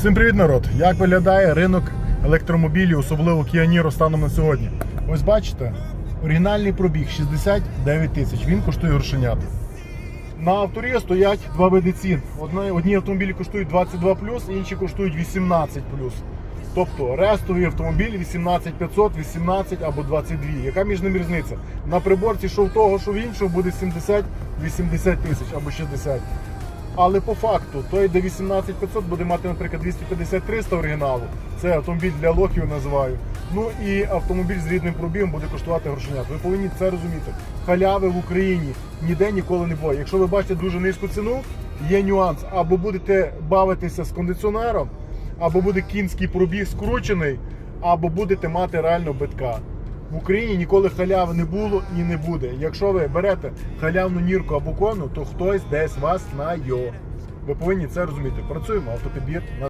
Всім привіт, народ! Як виглядає ринок електромобілів, особливо Kia Niro станом на сьогодні? Ось бачите, оригінальний пробіг 69 тисяч. Він коштує грошенят. На авторі стоять два види цін. Одні, одні автомобілі коштують 22 інші коштують 18 Тобто рестовий автомобіль 18500, 18 або 22. Яка між ними різниця? На приборці що в того, що в іншого буде 70-80 тисяч або 60. Але по факту той, де 18500 буде мати, наприклад, 250-300 оригіналу. Це автомобіль для лохів називаю. Ну і автомобіль з рідним пробігом буде коштувати грошенят. Ви повинні це розуміти. Халяви в Україні ніде ніколи не було. Якщо ви бачите дуже низьку ціну, є нюанс. Або будете бавитися з кондиціонером, або буде кінський пробіг скручений, або будете мати реально битка. В Україні ніколи халяви не було і не буде. Якщо ви берете халявну нірку або кону, то хтось десь вас знає. Ви повинні це розуміти. Працюємо автопідбір на